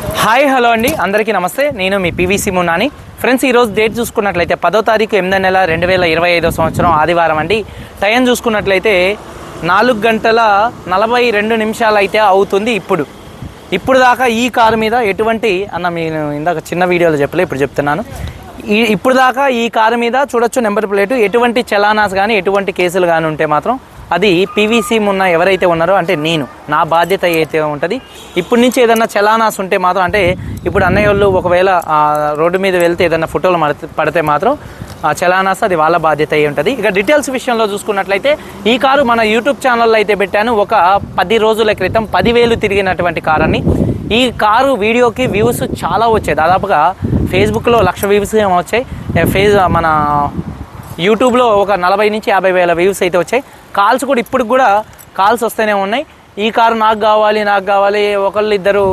Hi hello అండి. అందరికీ నమస్తే. నేను మీ పీవీసీ మున్నాని. ఫ్రెండ్స్ ఈరోజు డేట్ చూసుకున్నట్లయితే పదో తారీఖు ఎనిమిదో నెల రెండు వేల ఇరవై ఐదో సంవత్సరం ఆదివారం అండి. టైం చూసుకున్నట్లయితే నాలుగు గంటల నలభై రెండు నిమిషాలు అయితే అవుతుంది ఇప్పుడు. ఇప్పుడు దాకా ఈ కారు మీద ఎటువంటి అన్న నేను ఇందాక చిన్న వీడియోలో చెప్పలే ఇప్పుడు చెప్తున్నాను. ఈ ఇప్పుడు దాకా ఈ కారు మీద చూడొచ్చు నెంబర్ ప్లేటు. ఎటువంటి చలానాస్ కానీ ఎటువంటి కేసులు కానీ ఉంటే మాత్రం అది పీవీసీ ఉన్న ఎవరైతే ఉన్నారో అంటే నేను నా బాధ్యత అయితే ఉంటుంది ఇప్పటి నుంచి ఏదన్నా చలానాస్ ఉంటే మాత్రం అంటే ఇప్పుడు అన్నయ్య వాళ్ళు ఒకవేళ రోడ్డు మీద వెళ్తే ఏదన్నా ఫోటోలు పడితే మాత్రం ఆ చలానాస్ అది వాళ్ళ బాధ్యత అయి ఉంటుంది. ఇక డీటెయిల్స్ విషయంలో చూసుకున్నట్లయితే ఈ కారు మన యూట్యూబ్ ఛానల్లో అయితే పెట్టాను. ఒక పది రోజుల క్రితం పదివేలు తిరిగినటువంటి కార్ అని ఈ కారు వీడియోకి వ్యూస్ చాలా వచ్చాయి. దాదాపుగా ఫేస్బుక్లో లక్ష వ్యూస్ ఏమో వచ్చాయి. ఫేస్ మన యూట్యూబ్లో ఒక నలభై నుంచి యాభై వేల వ్యూస్ అయితే వచ్చాయి. కాల్స్ కూడా ఇప్పుడు కూడా కాల్స్ వస్తూనే ఉన్నాయి. ఈ కారు నాకు కావాలి నాకు కావాలి ఒకళ్ళు ఇద్దరు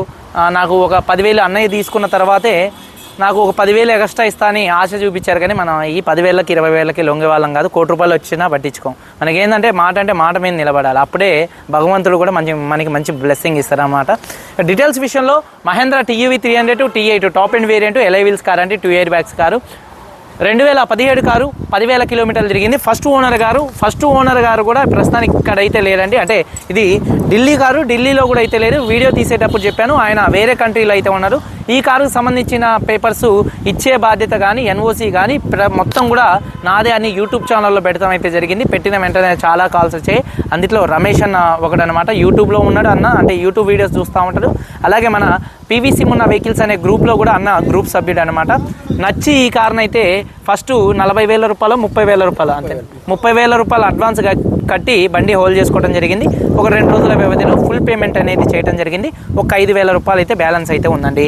నాకు ఒక పదివేలు అన్నయ్య తీసుకున్న తర్వాతే నాకు ఒక పదివేలు ఎక్స్ట్రా ఇస్తా అని ఆశ చూపించారు కానీ మనం ఈ పదివేలకి ఇరవై వేలకి లొంగే వాళ్ళం కాదు. కోటి రూపాయలు వచ్చినా పట్టించుకోం. మనకి ఏంటంటే మాట అంటే మాట మీద నిలబడాలి. అప్పుడే భగవంతుడు కూడా మంచి మనకి మంచి బ్లెస్సింగ్ ఇస్తారన్నమాట. డీటెయిల్స్ విషయంలో Mahindra TUV three hundred T eight top and variant alloy wheels car అంటే టూ ఎయిర్ బ్యాగ్స్ కారు. రెండు వేల పదిహేడు కారు పదివేల కిలోమీటర్లు తిరిగింది. ఫస్ట్ ఓనర్ గారు ఫస్ట్ ఓనర్ గారు కూడా ప్రస్తుతానికి ఇక్కడ అయితే లేరండి. అంటే ఇది ఢిల్లీ కారు ఢిల్లీలో కూడా అయితే లేదు వీడియో తీసేటప్పుడు చెప్పాను ఆయన వేరే కంట్రీలో అయితే ఉన్నారు. ఈ కారుకు సంబంధించిన పేపర్స్ ఇచ్చే బాధ్యత కానీ ఎన్ఓసి కానీ ప్ర- మొత్తం కూడా నాదే అని యూట్యూబ్ ఛానల్లో పెట్టడం అయితే జరిగింది. పెట్టిన వెంటనే చాలా కాల్స్ వచ్చాయి. అందులో రమేష్ అన్న ఒకడనమాట యూట్యూబ్లో ఉన్నాడు అన్న. అంటే యూట్యూబ్ వీడియోస్ చూస్తూ ఉంటాడు అలాగే మన పీవీసీ ఉన్న వెహికల్స్ అనే గ్రూప్లో కూడా అన్న గ్రూప్ సభ్యుడు అనమాట నచ్చి ఈ కారుని అయితే ఫస్ట్ నలభై వేల రూపాయలు ముప్పై వేల రూపాయలు అంతే. ముప్పై వేల రూపాయలు అడ్వాన్స్ కట్టి బండి హోల్డ్ చేసుకోవడం జరిగింది. ఒక రెండు రోజుల వ్యవధిలో ఫుల్ పేమెంట్ అనేది చేయడం జరిగింది. ఒక ఐదు వేల రూపాయలు అయితే బ్యాలెన్స్ అయితే ఉందండి.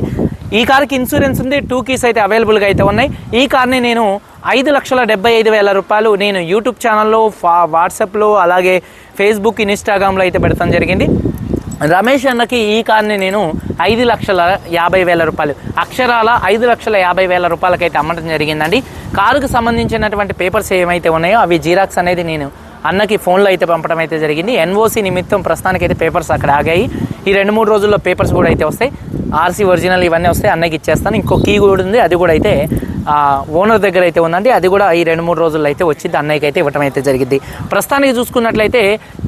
ఈ కార్కి ఇన్సూరెన్స్ ఉంది టూ కీస్ అయితే అవైలబుల్గా అయితే ఉన్నాయి. ఈ కార్ని నేను ఐదు లక్షల డెబ్బై ఐదు వేల రూపాయలు నేను యూట్యూబ్ ఛానల్లో ఫా వాట్సాప్లో అలాగే ఫేస్బుక్ ఇన్స్టాగ్రామ్లో అయితే పెడతాం జరిగింది. రమేష్ అన్నకి ఈ కార్ని నేను ఐదు లక్షల యాభై వేల రూపాయలు అక్షరాల ఐదు లక్షల యాభై వేల రూపాయలకైతే అమ్మటం జరిగిందండి. కారుకు సంబంధించినటువంటి పేపర్స్ ఏమైతే ఉన్నాయో అవి జీరాక్స్ అనేది నేను అన్నకి ఫోన్లో అయితే పంపడం అయితే జరిగింది. ఎన్ఓసి నిమిత్తం ప్రస్తుతానికి అయితే పేపర్స్ అక్కడ ఆగాయి. ఈ రెండు మూడు రోజుల్లో పేపర్స్ కూడా అయితే వస్తాయి. ఆర్సీ ఒరిజినల్ ఇవన్నీ వస్తాయి అన్నకి ఇచ్చేస్తాను. ఇంకో కీ కూడా ఉంది అది కూడా అయితే ఓనర్ దగ్గర అయితే ఉందండి. అది కూడా ఈ రెండు మూడు రోజుల్లో అయితే వచ్చింది. అన్నయ్యకి అయితే ఇవ్వటం అయితే జరిగింది. ప్రస్తుతానికి చూసుకున్నట్లయితే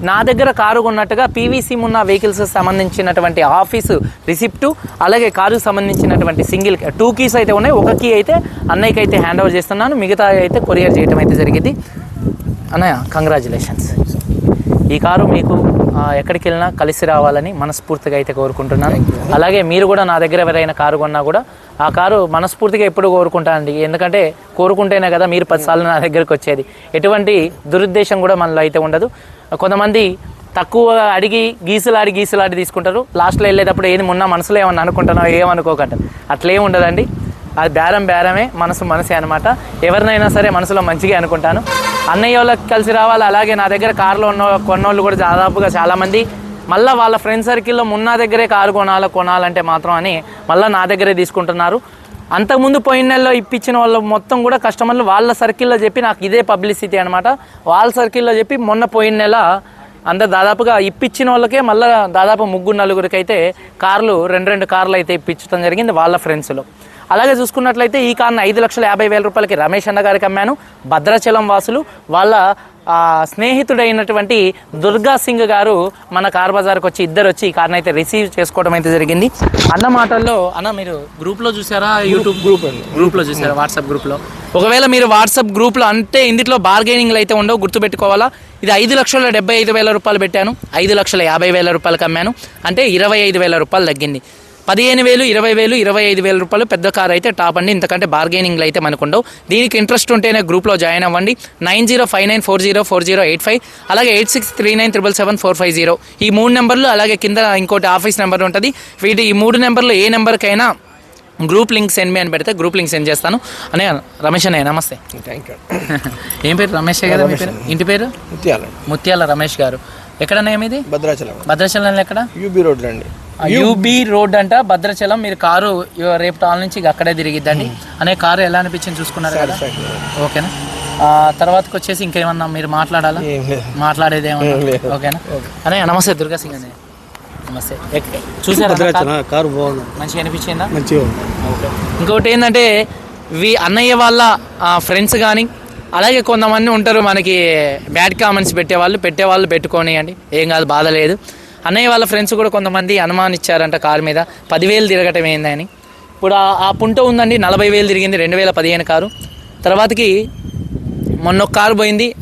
నా దగ్గర కారు కొన్నట్టుగా పీవీసీ ఉన్న వెహికల్స్ సంబంధించినటువంటి ఆఫీసు రిసిప్టు అలాగే కారుకు సంబంధించినటువంటి సింగిల్ టూ కీస్ అయితే ఉన్నాయి. ఒక కీ అయితే అన్నయ్యకి అయితే హ్యాండ్ ఓవర్ చేస్తున్నాను. మిగతా అయితే కొరియర్ చేయడం అయితే జరిగింది. అన్నయ్య కంగ్రాచులేషన్స్ ఈ కారు మీకు ఎక్కడికి వెళ్ళినా కలిసి రావాలని మనస్ఫూర్తిగా అయితే కోరుకుంటున్నాను. అలాగే మీరు కూడా నా దగ్గర ఎవరైనా కారు కొన్నా కూడా ఆ కారు మనస్ఫూర్తిగా ఎప్పుడు కోరుకుంటానండి. ఎందుకంటే కోరుకుంటేనే కదా మీరు పదిసార్లు నా దగ్గరికి వచ్చేది. ఎటువంటి దురుద్దేశం కూడా మనలో అయితే ఉండదు. కొంతమంది తక్కువ అడిగి గీసులాడి గీసులాడి తీసుకుంటారు. లాస్ట్లో వెళ్ళేటప్పుడు ఏది మొన్న మనసులో ఏమన్నా అనుకుంటానో ఏమనుకోకండి అట్లేం ఉండదండి. అది బేరం బేరమే మనసు మనసే అనమాట ఎవరినైనా సరే మనసులో మంచిగా అనుకుంటాను. అన్నయ్య వాళ్ళకి కలిసి రావాలి. అలాగే నా దగ్గర కారులో ఉన్న కొన్నోళ్ళు కూడా దాదాపుగా చాలామంది మళ్ళీ వాళ్ళ ఫ్రెండ్ సర్కిల్లో మున్న దగ్గరే కారు కొనాలి కొనాలంటే మాత్రం అని మళ్ళీ నా దగ్గరే తీసుకుంటున్నారు. అంతకుముందు పోయిన నెలలో ఇప్పించిన వాళ్ళు మొత్తం కూడా కస్టమర్లు వాళ్ళ సర్కిల్లో చెప్పి నాకు ఇదే పబ్లిసిటీ అనమాట వాళ్ళ సర్కిల్లో చెప్పి మొన్న పోయిన నెల అందరు దాదాపుగా ఇప్పించిన వాళ్ళకే మళ్ళీ దాదాపు ముగ్గురు నలుగురికి అయితే కార్లు రెండు రెండు కార్లు అయితే ఇప్పించడం జరిగింది వాళ్ళ ఫ్రెండ్స్లో అలాగే చూసుకున్నట్లయితే ఈ కార్ని ఐదు లక్షల యాభై వేల రూపాయలకి రమేష్ అన్న గారికి అమ్మాను. భద్రాచలం వాసులు వాళ్ళ స్నేహితుడైనటువంటి దుర్గా సింగ్ గారు మన కార్ బజార్కి వచ్చి ఇద్దరు వచ్చి ఈ కార్ని అయితే రిసీవ్ చేసుకోవడం అయితే జరిగింది. అన్న మాటల్లో అన్న మీరు గ్రూప్లో చూసారా? యూట్యూబ్ గ్రూప్ గ్రూప్లో చూసారా? వాట్సాప్ గ్రూప్లో. ఒకవేళ మీరు వాట్సాప్ గ్రూప్లో అంటే ఇందులో బార్గెనింగ్లు అయితే ఉండవు గుర్తుపెట్టుకోవాలా? ఇది ఐదు లక్షల డెబ్బై ఐదు వేల రూపాయలు పెట్టాను. ఐదు లక్షల యాభై వేల రూపాయలకి అమ్మాను అంటే ఇరవై ఐదు వేల రూపాయలు తగ్గింది. పదిహేను వేలు ఇరవై వేలు ఇరవై ఐదు వేల రూపాయలు పెద్ద కార్ అయితే టాప్ అండి. ఇంతకంటే బార్గెనింగ్లు అయితే మనకు ఉండవు దీనికి ఇంట్రెస్ట్ ఉంటేనే గ్రూప్లో జాయిన్ అవ్వండి. Nine zero five nine four zero four zero eight five అలాగే eight six three nine triple seven four five zero. ఈ మూడు నెంబర్లు అలాగే కింద ఇంకోటి ఆఫీస్ నెంబర్ ఉంటుంది. వీటి ఈ మూడు నెంబర్లు ఏ నెంబర్కైనా గ్రూప్ లింక్ సెండ్ మీ అని పెడితే గ్రూప్ లింక్ సెండ్ చేస్తాను. అనే రమేష్ అన్నయ్య నమస్తే. థ్యాంక్ యూ ఏం పేరు? రమేష్ కదా మీ పేరు? ఇంటి పేరు? ముత్యాల. ముత్యాల రమేష్ గారు. ఎక్కడన్నా ఏమిది భద్రాచలం. భద్రాచలంలో ఎక్కడ? యూబీ రోడ్లు అండి. యూబీ రోడ్ అంట భద్రాచలం. మీరు కారు రేపు టాల్ నుంచి అక్కడే తిరిగిద్దండి. అనే కారు ఎలా అనిపించింది చూసుకున్నారు కదా? ఓకేనా? తర్వాతకి వచ్చేసి ఇంకేమన్నా మీరు మాట్లాడాలా? మాట్లాడేది ఏమన్నా. ఓకేనా? అనే నమస్తే దుర్గా సింగ్ అనే. నమస్తే. చూసారా కారు? బాగుంది. మంచిగా అనిపించిందా? మంచిగా ఉంది. ఓకే. ఇంకొకటి ఏంటంటే వి అన్నయ్య వాళ్ళ ఫ్రెండ్స్ కానీ అలాగే కొంతమంది ఉంటారు మనకి బ్యాడ్ కామెంట్స్ పెట్టేవాళ్ళు పెట్టేవాళ్ళు పెట్టుకోనియండి. ఏం కాదు బాధ లేదు. అన్నయ్య వాళ్ళ ఫ్రెండ్స్ కూడా కొంతమంది అనుమానిచ్చారంట కారు మీద. పదివేలు తిరగటం ఏందని. ఇప్పుడు ఆ- ఆ పుంట ఉందండి నలభై వేలు తిరిగింది రెండు వేల పదిహేను కారు. తర్వాతకి మొన్న ఒక కారు పోయింది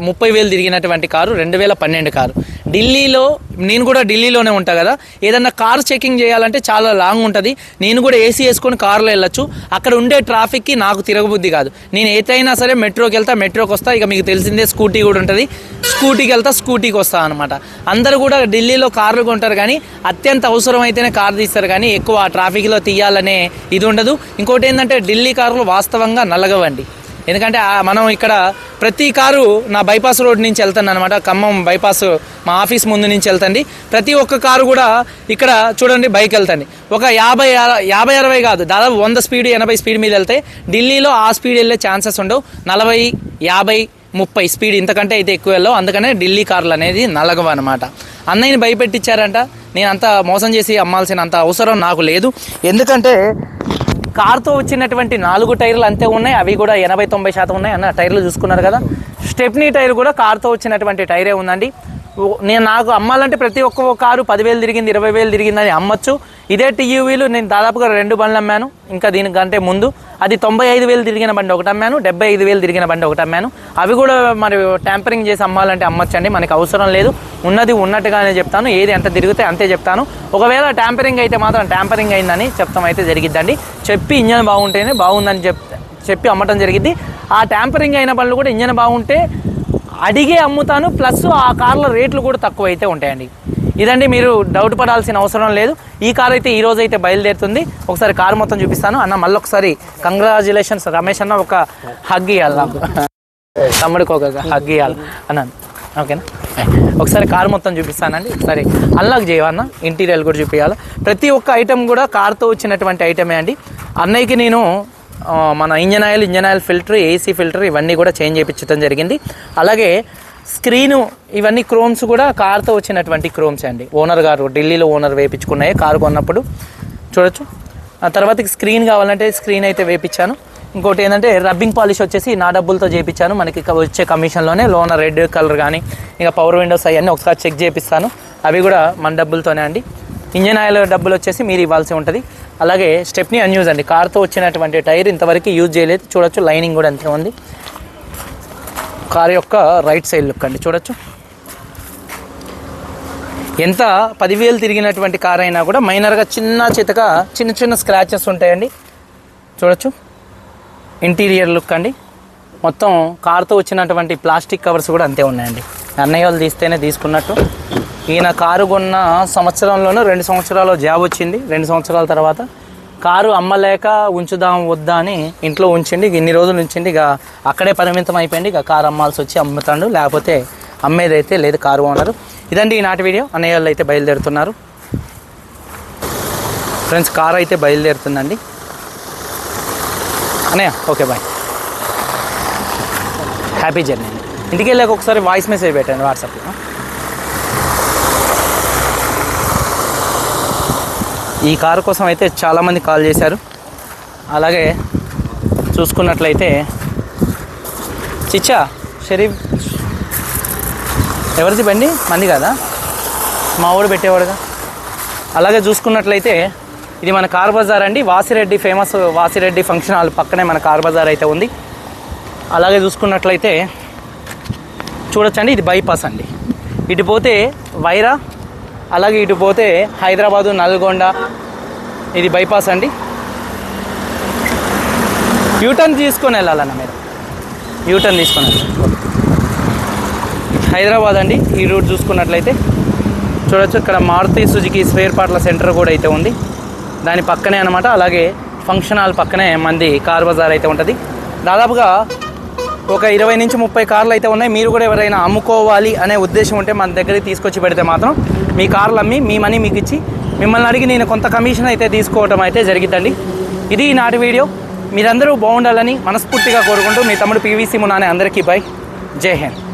ముప్పై వేలు తిరిగినటువంటి కారు రెండు వేల పన్నెండు కారు. ఢిల్లీలో నేను కూడా ఢిల్లీలోనే ఉంటా కదా. ఏదన్నా కార్ చెకింగ్ చేయాలంటే చాలా లాంగ్ ఉంటుంది. నేను కూడా ఏసీ వేసుకొని కారులో వెళ్ళొచ్చు. అక్కడ ఉండే ట్రాఫిక్కి నాకు తిరగబుద్ధి కాదు. నేను ఏదైనా సరే మెట్రోకి వెళ్తా మెట్రోకి వస్తా ఇక మీకు తెలిసిందే స్కూటీ కూడా ఉంటుంది. స్కూటీకి వెళ్తా స్కూటీకి వస్తా అనమాట అందరూ కూడా ఢిల్లీలో కార్లు కొంటారు కానీ అత్యంత అవసరం అయితేనే కారు తీస్తారు కానీ ఎక్కువ ట్రాఫిక్లో తీయాలనే ఇది ఉండదు. ఇంకోటి ఏంటంటే ఢిల్లీ కార్లు వాస్తవంగా నలగవండి. ఎందుకంటే మనం ఇక్కడ ప్రతి కారు నా బైపాస్ రోడ్ నుంచి వెళ్తాను అనమాట ఖమ్మం బైపాస్ మా ఆఫీస్ ముందు నుంచి వెళ్తండి ప్రతి ఒక్క కారు కూడా ఇక్కడ చూడండి బైక్ వెళ్తండి ఒక యాభై యాభై అరవై కాదు దాదాపు వంద స్పీడ్ ఎనభై స్పీడ్ మీద వెళ్తే ఢిల్లీలో ఆ స్పీడ్ వెళ్ళే ఛాన్సెస్ ఉండవు. నలభై యాభై ముప్పై స్పీడ్ ఇంతకంటే అయితే ఎక్కువ వెళ్ళవు. అందుకనే ఢిల్లీ కార్లు అనేది నలగవు అనమాట అన్నయ్యని భయపెట్టించారంట. నేను అంత మోసం చేసి అమ్మాల్సిన అంత అవసరం నాకు లేదు. ఎందుకంటే కార్తో వచ్చినటువంటి నాలుగు టైర్లు అంతే ఉన్నాయి. అవి కూడా ఎనభై తొంభై శాతం ఉన్నాయి అన్న టైర్లు చూసుకున్నారు కదా. స్టెప్నీ టైర్ కూడా కార్తో వచ్చినటువంటి టైరే ఉందండి. నేను నాకు అమ్మాలంటే ప్రతి ఒక్క కారు పదివేలు తిరిగింది ఇరవై వేలు తిరిగిందని అమ్మచ్చు. ఇదే టీయూవీలు నేను దాదాపుగా రెండు బండ్లు అమ్మాను. ఇంకా దీనికంటే ముందు అది తొంభై ఐదు వేలు తిరిగిన బండి ఒకటి అమ్మాను డెబ్బై ఐదు వేలు తిరిగిన బండి ఒకటి అమ్మాను. అవి కూడా మరి ట్యాంపరింగ్ చేసి అమ్మాలంటే అమ్మచ్చండి మనకి అవసరం లేదు. ఉన్నది ఉన్నట్టుగానే చెప్తాను ఏది ఎంత తిరిగితే అంతే చెప్తాను. ఒకవేళ ట్యాంపరింగ్ అయితే మాత్రం ట్యాంపరింగ్ అయిందని చెప్తాం అయితే జరిగిద్దండి. చెప్పి ఇంజన్ బాగుంటేనే బాగుందని చెప్ చెప్పి అమ్మటం జరిగింది ఆ ట్యాంపరింగ్ అయిన బండ్లు కూడా ఇంజన్ బాగుంటే అడిగే అమ్ముతాను ప్లస్ ఆ కార్ల రేట్లు కూడా తక్కువ అయితే ఉంటాయండి. ఇదండి మీరు డౌట్ పడాల్సిన అవసరం లేదు. ఈ కార్ అయితే ఈ రోజు అయితే బయలుదేరుతుంది. ఒకసారి కారు మొత్తం చూపిస్తాను. అన్న మళ్ళీ ఒకసారి కంగ్రాచులేషన్స్ రమేష్ అన్న ఒక హగ్ ఇవ్వాలి నాకు. తమ్ముడికి ఒక హగ్ ఇవ్వాలి అన్నాను ఓకేనా? ఒకసారి కార్ మొత్తం చూపిస్తానండి. ఒకసారి అన్లాక్ చేయవన్న ఇంటీరియర్ కూడా చూపించాలి ప్రతి ఒక్క ఐటెం కూడా కార్తో వచ్చినటువంటి ఐటమే అండి. అన్నయ్యకి నేను మన engine oil engine oil filter AC filter ఇవన్నీ కూడా చేంజ్ చేయించడం జరిగింది. అలాగే స్క్రీను ఇవన్నీ క్రోమ్స్ కూడా కార్తో వచ్చినటువంటి క్రోమ్స్ అండి. ఓనర్ గారు ఢిల్లీలో ఓనర్ వేయించుకున్నాయి కారు కొన్నప్పుడు. చూడొచ్చు. ఆ తర్వాత స్క్రీన్ కావాలంటే స్క్రీన్ అయితే వేయించాను ఇంకోటి ఏంటంటే రబ్బింగ్ పాలిష్ వచ్చేసి నా డబ్బులతో చేయించాను. మనకి వచ్చే కమిషన్లోనే లోన రెడ్ కలర్ కానీ ఇంకా పవర్ విండోస్ అవన్నీ ఒకసారి చెక్ చేపిస్తాను. అవి కూడా మన డబ్బులతోనే అండి. ఇంజన్ ఆయిల్ డబ్బులు వచ్చేసి మీరు ఇవ్వాల్సి ఉంటుంది. అలాగే స్టెప్ని అన్యూజ్ అండి. కార్తో వచ్చినటువంటి టైర్ ఇంతవరకు యూజ్ చేయలేదు. చూడొచ్చు లైనింగ్ కూడా అంతే ఉంది. కార్ యొక్క రైట్ సైడ్ లుక్ అండి చూడొచ్చు. ఎంత పదివేలు తిరిగినటువంటి కార్ అయినా కూడా మైనర్గా చిన్న చితక చిన్న చిన్న స్క్రాచెస్ ఉంటాయండి. చూడొచ్చు. ఇంటీరియర్ లుక్ అండి. మొత్తం కార్తో వచ్చినటువంటి ప్లాస్టిక్ కవర్స్ కూడా అంతే ఉన్నాయండి. అన్నయ్య వాళ్ళు తీస్తేనే తీసుకున్నట్టు. ఈయన కారు కొన్న సంవత్సరంలోనూ రెండు సంవత్సరాలు జాబ్ వచ్చింది. రెండు సంవత్సరాల తర్వాత కారు అమ్మలేక ఉంచుదాం వద్దా అని ఇంట్లో ఉంచండి ఇక ఇన్ని రోజులు ఉంచిండి ఇక అక్కడే పరిమితం అయిపోయింది. ఇక కారు అమ్మాల్సి వచ్చి అమ్ముతాడు. లేకపోతే అమ్మేదైతే లేదు కారు ఓనరు. ఇదండి ఈనాటి వీడియో. అన్నయ్య వాళ్ళు అయితే బయలుదేరుతున్నారు. ఫ్రెండ్స్ కారు అయితే బయలుదేరుతుందండి. అన్నయ్య ఓకే బాయ్. హ్యాపీ జర్నీ ఇంటికి వెళ్ళాక ఒకసారి వాయిస్ మెసేజ్ పెట్టండి వాట్సాప్లో. ఈ కారు కోసం అయితే చాలామంది కాల్ చేశారు. అలాగే చూసుకున్నట్లయితే చిచ్చా షరీఫ్ ఎవరిది బండి? మంది కదా? మా ఊడు పెట్టేవాడుగా. అలాగే చూసుకున్నట్లయితే ఇది మన కార్ బజార్ అండి. Vasireddy famous Vasireddy function hall పక్కనే మన కార్ బజార్ అయితే ఉంది. అలాగే చూసుకున్నట్లయితే చూడొచ్చండి ఇది బైపాస్ అండి. ఇటు పోతే వైరా అలాగే ఇటు పోతే హైదరాబాదు నల్గొండ. ఇది బైపాస్ అండి. యూటర్న్ తీసుకొని వెళ్ళాలన్న మీరు యూటర్న్ తీసుకొని వెళ్ళాలి. హైదరాబాద్ అండి ఈ రూట్ చూసుకున్నట్లయితే. చూడొచ్చు ఇక్కడ మారుతి సుజుకి స్పేర్ పార్ట్ల సెంటర్ కూడా అయితే ఉంది. దాని పక్కనే అనమాట అలాగే ఫంక్షన్ హాల్ పక్కనే మంది కార్ బజార్ అయితే ఉంటుంది. దాదాపుగా ఒక ఇరవై నుంచి ముప్పై కార్లు అయితే ఉన్నాయి. మీరు కూడా ఎవరైనా అమ్ముకోవాలి అనే ఉద్దేశం ఉంటే మన దగ్గరికి తీసుకొచ్చి పెడితే మాత్రం మీ కార్లు అమ్మి మీ మనీ మీకు ఇచ్చి మిమ్మల్ని అడిగి నేను కొంత కమిషన్ అయితే తీసుకోవడం అయితే జరిగిద్దండి. ఇది నాటి వీడియో. మీరందరూ బాగుండాలని మనస్ఫూర్తిగా కోరుకుంటూ మీ తమ్ముడు పీవీసీ మునానే అందరికీ బై. జై హింద్.